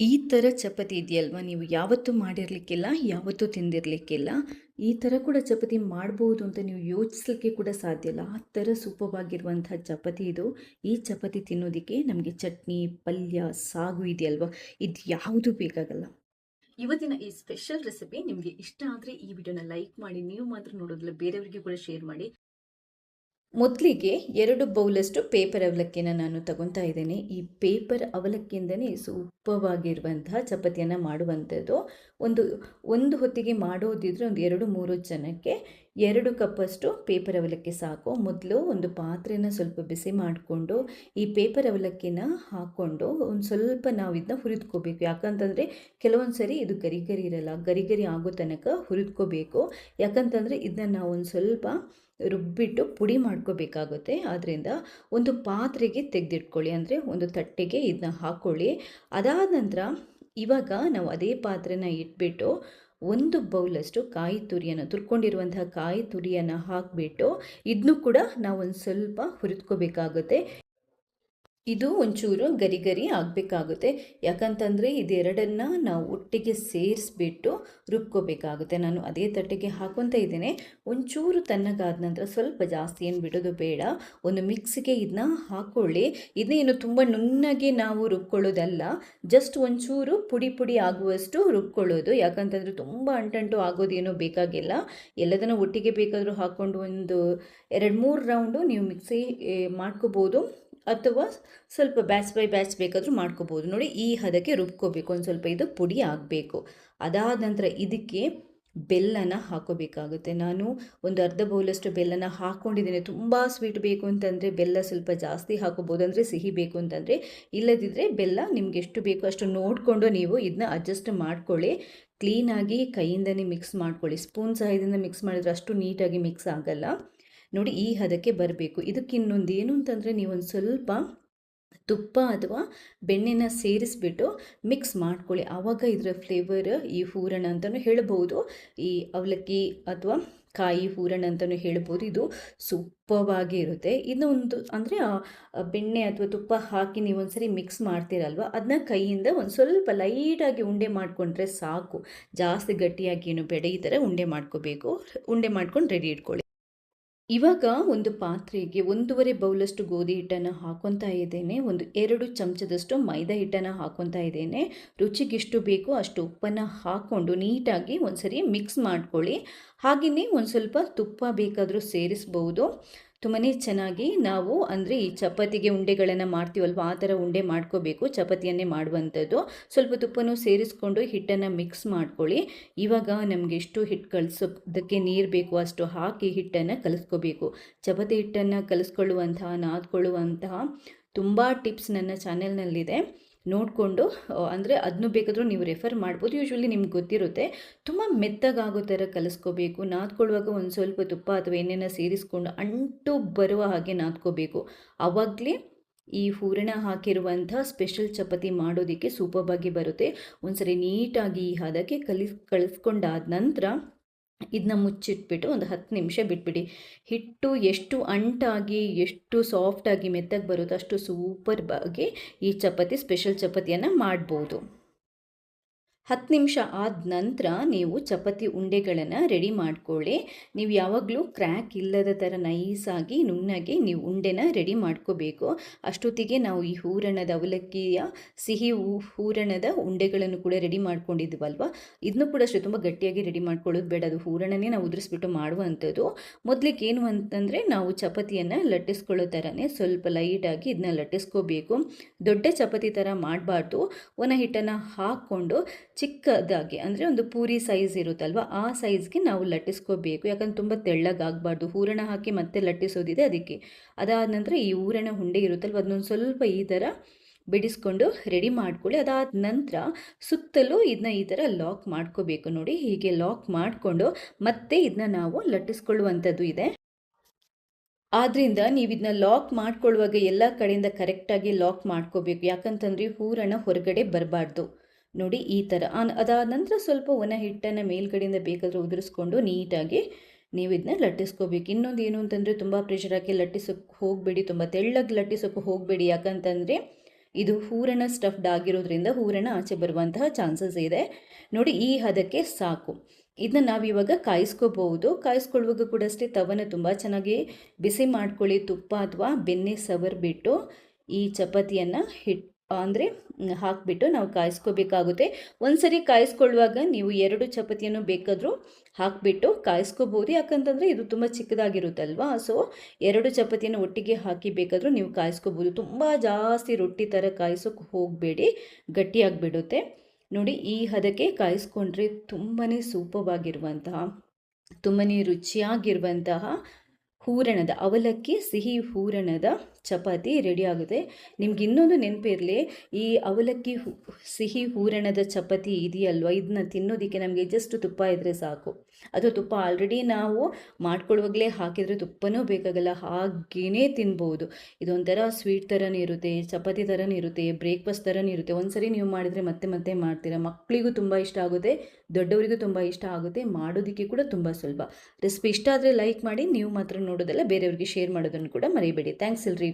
ಈ ಥರ ಚಪಾತಿ ಇದೆಯಲ್ವ? ನೀವು ಯಾವತ್ತೂ ಮಾಡಿರಲಿಕ್ಕಿಲ್ಲ, ಯಾವತ್ತೂ ತಿಂದಿರಲಿಕ್ಕಿಲ್ಲ. ಈ ಥರ ಕೂಡ ಚಪಾತಿ ಮಾಡ್ಬೋದು ಅಂತ ನೀವು ಯೋಚಿಸ್ಲಿಕ್ಕೆ ಕೂಡ ಸಾಧ್ಯ ಇಲ್ಲ. ಆ ಥರ ಸೂಪವಾಗಿರುವಂಥ ಚಪಾತಿ ಇದು. ಈ ಚಪಾತಿ ತಿನ್ನೋದಕ್ಕೆ ನಮಗೆ ಚಟ್ನಿ, ಪಲ್ಯ, ಸಾಗು ಇದೆಯಲ್ವ? ಇದು ಯಾವುದು ಬೇಕಾಗಲ್ಲ. ಇವತ್ತಿನ ಈ ಸ್ಪೆಷಲ್ ರೆಸಿಪಿ ನಿಮಗೆ ಇಷ್ಟ ಆದರೆ ಈ ವಿಡಿಯೋನ ಲೈಕ್ ಮಾಡಿ, ನೀವು ಮಾತ್ರ ನೋಡೋದಿಲ್ಲ ಬೇರೆಯವರಿಗೆ ಕೂಡ ಶೇರ್ ಮಾಡಿ. ಮೊದಲಿಗೆ ಎರಡು ಬೌಲಷ್ಟು ಪೇಪರ್ ಅವಲಕ್ಕಿನ ನಾನು ತಗೊತಾ ಇದ್ದೇನೆ. ಈ ಪೇಪರ್ ಅವಲಕ್ಕಿಯಿಂದನೇ ಸೂಪವಾಗಿರುವಂತಹ ಚಪಾತಿಯನ್ನು ಮಾಡುವಂಥದ್ದು. ಒಂದು ಒಂದು ಹೊತ್ತಿಗೆ ಮಾಡೋದಿದ್ರೆ ಒಂದು ಎರಡು, ಮೂರು ಜನಕ್ಕೆ ಎರಡು ಕಪ್ಪಷ್ಟು ಪೇಪರ್ ಅವಲಕ್ಕಿ ಸಾಕು. ಮೊದಲು ಒಂದು ಪಾತ್ರೆನ ಸ್ವಲ್ಪ ಬಿಸಿ ಮಾಡಿಕೊಂಡು ಈ ಪೇಪರ್ ಅವಲಕ್ಕಿನ ಹಾಕ್ಕೊಂಡು ಒಂದು ಸ್ವಲ್ಪ ನಾವು ಇದನ್ನ ಹುರಿದ್ಕೋಬೇಕು. ಯಾಕಂತಂದರೆ ಕೆಲವೊಂದು ಸರಿ ಇದು ಗರಿ ಗರಿ ಇರಲ್ಲ ಗರಿ ಗರಿ ಆಗೋ ತನಕ ಹುರಿದ್ಕೋಬೇಕು. ಯಾಕಂತಂದರೆ ಇದನ್ನ ನಾವು ಒಂದು ಸ್ವಲ್ಪ ರುಬ್ಬಿಟ್ಟು ಪುಡಿ ಮಾಡ್ಕೋಬೇಕಾಗುತ್ತೆ. ಆದ್ದರಿಂದ ಒಂದು ಪಾತ್ರೆಗೆ ತೆಗೆದಿಟ್ಕೊಳ್ಳಿ. ಅಂದರೆ ಒಂದು ತಟ್ಟೆಗೆ ಇದನ್ನ ಹಾಕ್ಕೊಳ್ಳಿ ಅದಾದ ನಂತರ ಇವಾಗ ನಾವು ಅದೇ ಪಾತ್ರೆನ ಇಟ್ಬಿಟ್ಟು ಒಂದು ಬೌಲಷ್ಟು ಕಾಯಿ ತುರಿಯನ್ನು ತುರ್ಕೊಂಡಿರುವಂತಹ ಕಾಯಿ ತುರಿಯನ್ನು ಹಾಕಿಬಿಟ್ಟು ಇದನ್ನು ಕೂಡ ನಾವು ಒಂದು ಸ್ವಲ್ಪ ಹುರಿದ್ಕೋಬೇಕಾಗುತ್ತೆ. ಇದು ಒಂಚೂರು ಗರಿ ಗರಿ ಆಗಬೇಕಾಗುತ್ತೆ. ಯಾಕಂತಂದರೆ ಇದೆರಡನ್ನು ನಾವು ಒಟ್ಟಿಗೆ ಸೇರಿಸ್ಬಿಟ್ಟು ರುಬ್ಕೋಬೇಕಾಗುತ್ತೆ. ನಾನು ಅದೇ ತಟ್ಟೆಗೆ ಹಾಕೊತ ಇದ್ದೇನೆ. ಒಂಚೂರು ತಣ್ಣಗಾದ ನಂತರ ಸ್ವಲ್ಪ ಜಾಸ್ತಿ ಏನು ಬಿಡೋದು ಬೇಡ. ಒಂದು ಮಿಕ್ಸಿಗೆ ಇದನ್ನ ಹಾಕ್ಕೊಳ್ಳಿ ಇದನ್ನೇನು ತುಂಬ ನುಣ್ಣಗೆ ನಾವು ರುಬ್ಕೊಳ್ಳೋದಲ್ಲ. ಜಸ್ಟ್ ಒಂಚೂರು ಪುಡಿ ಪುಡಿ ಆಗುವಷ್ಟು ರುಬ್ಕೊಳ್ಳೋದು. ಯಾಕಂತಂದರೆ ತುಂಬ ಅಂಟಂಟು ಆಗೋದೇನೂ ಬೇಕಾಗಿಲ್ಲ. ಎಲ್ಲದನ್ನು ಒಟ್ಟಿಗೆ ಬೇಕಾದರೂ ಹಾಕ್ಕೊಂಡು ಒಂದು ಎರಡು ಮೂರು ರೌಂಡು ನೀವು ಮಿಕ್ಸಿ ಮಾಡ್ಕೋಬೋದು. ಅಥವಾ ಸ್ವಲ್ಪ ಬ್ಯಾಚ್ ಬೈ ಬ್ಯಾಚ್ ಬೇಕಾದರೂ ಮಾಡ್ಕೋಬೋದು. ನೋಡಿ, ಈ ಹದಕ್ಕೆ ರುಬ್ಕೋಬೇಕು. ಒಂದು ಸ್ವಲ್ಪ ಇದು ಪುಡಿ ಆಗಬೇಕು. ಅದಾದ ನಂತರ ಇದಕ್ಕೆ ಬೆಲ್ಲನ ಹಾಕೋಬೇಕಾಗುತ್ತೆ. ನಾನು ಒಂದು ಅರ್ಧ ಬೌಲಷ್ಟು ಬೆಲ್ಲನ ಹಾಕ್ಕೊಂಡಿದ್ದೀನಿ ತುಂಬ ಸ್ವೀಟ್ ಬೇಕು ಅಂತಂದರೆ ಬೆಲ್ಲ ಸ್ವಲ್ಪ ಜಾಸ್ತಿ ಹಾಕೋಬೋದು ಅಂದರೆ ಸಿಹಿ ಬೇಕು ಅಂತಂದರೆ. ಇಲ್ಲದಿದ್ದರೆ ಬೆಲ್ಲ ನಿಮ್ಗೆ ಎಷ್ಟು ಬೇಕು ಅಷ್ಟು ನೋಡಿಕೊಂಡು ನೀವು ಇದನ್ನ ಅಡ್ಜಸ್ಟ್ ಮಾಡ್ಕೊಳ್ಳಿ. ಕ್ಲೀನಾಗಿ ಕೈಯಿಂದನೇ ಮಿಕ್ಸ್ ಮಾಡ್ಕೊಳ್ಳಿ. ಸ್ಪೂನ್ ಸಹಾಯದಿಂದ ಮಿಕ್ಸ್ ಮಾಡಿದ್ರೆ ಅಷ್ಟು ನೀಟಾಗಿ ಮಿಕ್ಸ್ ಆಗಲ್ಲ. ನೋಡಿ ಈ ಹದಕ್ಕೆ ಬರಬೇಕು. ಇದಕ್ಕೆ ಇನ್ನೊಂದು ಏನು ಅಂತಂದರೆ ನೀವೊಂದು ಸ್ವಲ್ಪ ತುಪ್ಪ ಅಥವಾ ಬೆಣ್ಣೆನ ಸೇರಿಸ್ಬಿಟ್ಟು ಮಿಕ್ಸ್ ಮಾಡ್ಕೊಳ್ಳಿ. ಆವಾಗ ಇದರ ಫ್ಲೇವರ್ ಈ ಹೂರಣ ಅಂತಲೂ ಹೇಳ್ಬೋದು ಈ ಅವಲಕ್ಕಿ ಅಥವಾ ಕಾಯಿ ಹೂರಣ ಅಂತಲೂ ಹೇಳ್ಬೋದು ಇದು ಸೂಪವಾಗಿ ಇರುತ್ತೆ ಇನ್ನೊಂದು ಅಂದರೆ ಬೆಣ್ಣೆ ಅಥವಾ ತುಪ್ಪ ಹಾಕಿ ನೀವು ಒಂದ್ಸರಿ ಮಿಕ್ಸ್ ಮಾಡ್ತೀರಲ್ವ? ಅದನ್ನ ಕೈಯಿಂದ ಒಂದು ಸ್ವಲ್ಪ ಲೈಟಾಗಿ ಉಂಡೆ ಮಾಡಿಕೊಂಡ್ರೆ ಸಾಕು. ಜಾಸ್ತಿ ಗಟ್ಟಿಯಾಗಿ ಏನು ಬೇಡ ಈ ಥರ ಉಂಡೆ ಮಾಡ್ಕೋಬೇಕು. ಉಂಡೆ ಮಾಡ್ಕೊಂಡು ರೆಡಿ ಇಟ್ಕೊಳ್ಳಿ. ಇವಾಗ ಒಂದು ಪಾತ್ರೆಗೆ ಒಂದೂವರೆ ಬೌಲಷ್ಟು ಗೋಧಿ ಹಿಟ್ಟನ್ನು ಹಾಕೊತಾ ಇದ್ದೇನೆ. ಒಂದು ಎರಡು ಚಮಚದಷ್ಟು ಮೈದಾ ಹಿಟ್ಟನ್ನು ಹಾಕೊತಾ ಇದ್ದೇನೆ. ರುಚಿಗೆಷ್ಟು ಬೇಕೋ ಅಷ್ಟು ಉಪ್ಪನ್ನು ಹಾಕ್ಕೊಂಡು ನೀಟಾಗಿ ಒಂದ್ಸರಿ ಮಿಕ್ಸ್ ಮಾಡ್ಕೊಳ್ಳಿ. ಹಾಗೆಯೇ ಒಂದು ಸ್ವಲ್ಪ ತುಪ್ಪ ಬೇಕಾದರೂ ಸೇರಿಸ್ಬೋದು. ತುಂಬಾ ಚೆನ್ನಾಗಿ ನಾವು ಅಂದರೆ ಈ ಚಪಾತಿಗೆ ಉಂಡೆಗಳನ್ನು ಮಾಡ್ತೀವಲ್ವ? ಆ ಥರ ಉಂಡೆ ಮಾಡ್ಕೋಬೇಕು, ಚಪಾತಿಯನ್ನೇ ಮಾಡುವಂಥದ್ದು. ಸ್ವಲ್ಪ ತುಪ್ಪನೂ ಸೇರಿಸ್ಕೊಂಡು ಹಿಟ್ಟನ್ನು ಮಿಕ್ಸ್ ಮಾಡ್ಕೊಳ್ಳಿ. ಇವಾಗ ನಮಗೆ ಎಷ್ಟು ಹಿಟ್ಟು ಕಲಿಸೋದಕ್ಕೆ ನೀರು ಬೇಕು, ಅಷ್ಟು ಹಾಕಿ ಹಿಟ್ಟನ್ನು ಕಲಿಸ್ಕೋಬೇಕು. ಚಪಾತಿ ಹಿಟ್ಟನ್ನು ಕಲಿಸ್ಕೊಳ್ಳುವಂತಹ, ನಾದ್ಕೊಳ್ಳುವಂತಹ ತುಂಬ ಟಿಪ್ಸ್ ನನ್ನ ಚಾನೆಲ್ನಲ್ಲಿದೆ ನೋಡಿಕೊಂಡು ಅಂದರೆ ಅದನ್ನು ಬೇಕಾದರೂ ನೀವು ರೆಫರ್ ಮಾಡ್ಬೋದು. ಯೂಶ್ವಲಿ ನಿಮ್ಗೆ ಗೊತ್ತಿರುತ್ತೆ. ತುಂಬ ಮೆತ್ತಗಾಗೋ ಥರ ಕಲಿಸ್ಕೋಬೇಕು. ನಾದ್ಕೊಳ್ಳುವಾಗ ಒಂದು ಸ್ವಲ್ಪ ತುಪ್ಪ ಅಥವಾ ಎಣ್ಣೆನ ಸೇರಿಸ್ಕೊಂಡು ಅಂಟು ಬರುವ ಹಾಗೆ ನಾದ್ಕೋಬೇಕು. ಆವಾಗಲೇ ಈ ಹೂರಣ ಹಾಕಿರುವಂಥ ಸ್ಪೆಷಲ್ ಚಪಾತಿ ಮಾಡೋದಕ್ಕೆ ಸೂಪರ್ಬಾಗಿ ಬರುತ್ತೆ. ಒಂದ್ಸರಿ ನೀಟಾಗಿ ಈ ಹದಕ್ಕೆ ಕಲಿಸ್ ಕಳಿಸ್ಕೊಂಡಾದ ನಂತರ ಇದನ್ನ ಮುಚ್ಚಿಟ್ಬಿಟ್ಟು ಒಂದು ಹತ್ತು ನಿಮಿಷ ಬಿಟ್ಬಿಡಿ. ಹಿಟ್ಟು ಎಷ್ಟು ಅಂಟಾಗಿ, ಎಷ್ಟು ಸಾಫ್ಟಾಗಿ ಮೆತ್ತಗೆ ಬರುತ್ತೋ ಅಷ್ಟು ಸೂಪರ್ ಆಗಿ ಈ ಚಪಾತಿ ಸ್ಪೆಷಲ್ ಚಪಾತಿಯನ್ನು ಮಾಡ್ಬೋದು. ಹತ್ತು ನಿಮಿಷ ಆದ ನಂತರ ನೀವು ಚಪಾತಿ ಉಂಡೆಗಳನ್ನು ರೆಡಿ ಮಾಡ್ಕೊಳ್ಳಿ. ನೀವು ಯಾವಾಗಲೂ ಕ್ರ್ಯಾಕ್ ಇಲ್ಲದ ಥರ ನೈಸಾಗಿ ನುಣ್ಣಗೆ ನೀವು ಉಂಡೆನ ರೆಡಿ ಮಾಡ್ಕೋಬೇಕು. ಅಷ್ಟೊತ್ತಿಗೆ ನಾವು ಈ ಹೂರಣದ ಅವಲಕ್ಕಿಯ ಸಿಹಿ ಹೂರಣದ ಉಂಡೆಗಳನ್ನು ಕೂಡ ರೆಡಿ ಮಾಡ್ಕೊಂಡಿದ್ವಲ್ವ? ಇದನ್ನು ಕೂಡ ಅಷ್ಟೇ, ತುಂಬ ಗಟ್ಟಿಯಾಗಿ ರೆಡಿ ಮಾಡ್ಕೊಳ್ಳೋದು ಬೇಡ. ಅದು ಹೂರಣನೇ ನಾವು ಉದುರಿಸ್ಬಿಟ್ಟು ಮಾಡುವಂಥದ್ದು. ಮೊದಲಿಗೆ ಏನು ಅಂತಂದರೆ ನಾವು ಚಪಾತಿಯನ್ನು ಲಟ್ಟಿಸ್ಕೊಳ್ಳೋ ಥರನೇ ಸ್ವಲ್ಪ ಲೈಟಾಗಿ ಇದನ್ನ ಲಟ್ಟಿಸ್ಕೋಬೇಕು. ದೊಡ್ಡ ಚಪಾತಿ ಥರ ಮಾಡಬಾರ್ದು. ಒಣ ಹಿಟ್ಟನ್ನು ಹಾಕ್ಕೊಂಡು ಚಿಕ್ಕದಾಗಿ, ಅಂದರೆ ಒಂದು ಪೂರಿ ಸೈಜ್ ಇರುತ್ತಲ್ವ, ಆ ಸೈಜ್ಗೆ ನಾವು ಲಟ್ಟಿಸ್ಕೋಬೇಕು. ಯಾಕಂದ್ರೆ ತುಂಬ ತೆಳ್ಳಗಾಗಬಾರ್ದು. ಹೂರಣ ಹಾಕಿ ಮತ್ತೆ ಲಟ್ಟಿಸೋದಿದೆ ಅದಕ್ಕೆ. ಅದಾದ ನಂತರ ಈ ಹೂರಣ ಹುಂಡೆ ಇರುತ್ತಲ್ವ, ಅದನ್ನೊಂದು ಸ್ವಲ್ಪ ಈ ಥರ ಬಿಡಿಸ್ಕೊಂಡು ರೆಡಿ ಮಾಡ್ಕೊಳ್ಳಿ. ಅದಾದ ನಂತರ ಸುತ್ತಲೂ ಇದನ್ನ ಈ ಥರ ಲಾಕ್ ಮಾಡ್ಕೋಬೇಕು ನೋಡಿ. ಹೀಗೆ ಲಾಕ್ ಮಾಡಿಕೊಂಡು ಮತ್ತೆ ಇದನ್ನ ನಾವು ಲಟ್ಟಿಸ್ಕೊಳ್ಳುವಂಥದ್ದು ಇದೆ. ಆದ್ದರಿಂದ ನೀವು ಇದನ್ನ ಲಾಕ್ ಮಾಡ್ಕೊಳ್ಳುವಾಗ ಎಲ್ಲ ಕಡೆಯಿಂದ ಕರೆಕ್ಟಾಗಿ ಲಾಕ್ ಮಾಡ್ಕೋಬೇಕು. ಯಾಕಂತಂದರೆ ಹೂರಣ ಹೊರಗಡೆ ಬರಬಾರ್ದು. ನೋಡಿ ಈ ಥರ. ಅದಾದ ನಂತರ ಸ್ವಲ್ಪ ಒಣ ಹಿಟ್ಟನ್ನು ಮೇಲ್ಗಡೆಯಿಂದ ಬೇಕಾದರೂ ಉದುರಿಸ್ಕೊಂಡು ನೀಟಾಗಿ ನೀವು ಇದನ್ನ ಲಟ್ಟಿಸ್ಕೋಬೇಕು. ಇನ್ನೊಂದು ಏನು ಅಂತಂದರೆ ತುಂಬ ಪ್ರೆಷರ್ ಹಾಕಿ ಲಟ್ಟಿಸೋಕ್ಕೆ ಹೋಗಬೇಡಿ, ತುಂಬ ತೆಳ್ಳಗೆ ಲಟ್ಟಿಸೋಕ್ಕೆ ಹೋಗಬೇಡಿ. ಯಾಕಂತಂದರೆ ಇದು ಹೂರಣ ಸ್ಟಫ್ಡ್ ಆಗಿರೋದ್ರಿಂದ ಹೂರಣ ಆಚೆ ಬರುವಂತಹ ಚಾನ್ಸಸ್ ಇದೆ. ನೋಡಿ ಈ ಹದಕ್ಕೆ ಸಾಕು. ಇದನ್ನ ನಾವಿವಾಗ ಕಾಯಿಸ್ಕೋಬಹುದು. ಕಾಯಿಸ್ಕೊಳ್ಳುವಾಗ ಕೂಡ ಅಷ್ಟೇ ತವನ ತುಂಬ ಚೆನ್ನಾಗಿ ಬಿಸಿ ಮಾಡ್ಕೊಳ್ಳಿ. ತುಪ್ಪ ಅಥವಾ ಬೆಣ್ಣೆ ಸವರ್ಬಿಟ್ಟು ಈ ಚಪಾತಿಯನ್ನು ಹಿಟ್ ಅಂದರೆ ಹಾಕಿಬಿಟ್ಟು ನಾವು ಕಾಯಿಸ್ಕೋಬೇಕಾಗುತ್ತೆ. ಒಂದ್ಸರಿ ಕಾಯಿಸ್ಕೊಳ್ಳುವಾಗ ನೀವು ಎರಡು ಚಪಾತಿಯನ್ನು ಬೇಕಾದರೂ ಹಾಕಿಬಿಟ್ಟು ಕಾಯಿಸ್ಕೋಬೋದು. ಯಾಕಂತಂದರೆ ಇದು ತುಂಬ ಚಿಕ್ಕದಾಗಿರುತ್ತಲ್ವಾ? ಸೊ, ಎರಡು ಚಪಾತಿಯನ್ನು ಒಟ್ಟಿಗೆ ಹಾಕಿ ಬೇಕಾದರೂ ನೀವು ಕಾಯಿಸ್ಕೋಬೋದು. ತುಂಬ ಜಾಸ್ತಿ ರೊಟ್ಟಿ ಥರ ಕಾಯಿಸೋಕೆ ಹೋಗಬೇಡಿ. ಗಟ್ಟಿಯಾಗಿಬಿಡುತ್ತೆ ನೋಡಿ, ಈ ಹದಕ್ಕೆ ಕಾಯಿಸ್ಕೊಂಡ್ರೆ ತುಂಬಾ ಸೂಪವಾಗಿರುವಂತಹ ತುಂಬಾ ರುಚಿಯಾಗಿರುವಂತಹ ಹೂರಣದ ಅವಲಕ್ಕಿ, ಸಿಹಿ ಹೂರಣದ ಚಪಾತಿ ರೆಡಿ ಆಗುತ್ತೆ. ನಿಮ್ಗೆ ಇನ್ನೊಂದು ನೆನಪಿರಲಿ, ಈ ಅವಲಕ್ಕಿ ಸಿಹಿ ಹೂರಣದ ಚಪಾತಿ ಇದೆಯಲ್ವ? ಇದನ್ನ ತಿನ್ನೋದಕ್ಕೆ ನಮಗೆ ಜಸ್ಟ್ ತುಪ್ಪ ಇದ್ದರೆ ಸಾಕು. ಅದು ತುಪ್ಪ ಆಲ್ರೆಡಿ ನಾವು ಮಾಡ್ಕೊಳ್ಳುವಾಗಲೇ ಹಾಕಿದರೆ ತುಪ್ಪನೂ ಬೇಕಾಗಲ್ಲ ಹಾಗೇ ತಿನ್ಬೋದು. ಇದೊಂಥರ ಸ್ವೀಟ್ ಥರನೇ ಇರುತ್ತೆ, ಚಪಾತಿ ಥರನೇ ಇರುತ್ತೆ ಬ್ರೇಕ್ಫಾಸ್ಟ್ ಥರನೇ ಇರುತ್ತೆ. ಒಂದ್ಸರಿ ನೀವು ಮಾಡಿದರೆ ಮತ್ತೆ ಮತ್ತೆ ಮಾಡ್ತೀರಾ? ಮಕ್ಕಳಿಗೂ ತುಂಬ ಇಷ್ಟ ಆಗುತ್ತೆ, ದೊಡ್ಡವರಿಗೂ ತುಂಬ ಇಷ್ಟ ಆಗುತ್ತೆ, ಮಾಡೋದಕ್ಕೆ ಕೂಡ ತುಂಬ ಸುಲಭ. ರೆಸಿಪಿ ಇಷ್ಟ ಆದರೆ ಲೈಕ್ ಮಾಡಿ, ನೀವು ಮಾತ್ರ ನೋಡೋದಲ್ಲ ಬೇರೆಯವ್ರಿಗೆ ಶೇರ್ ಮಾಡೋದನ್ನು ಕೂಡ ಮರಿಬೇಡಿ. ಥ್ಯಾಂಕ್ಸ್ ಎಲ್ರಿಗೂ.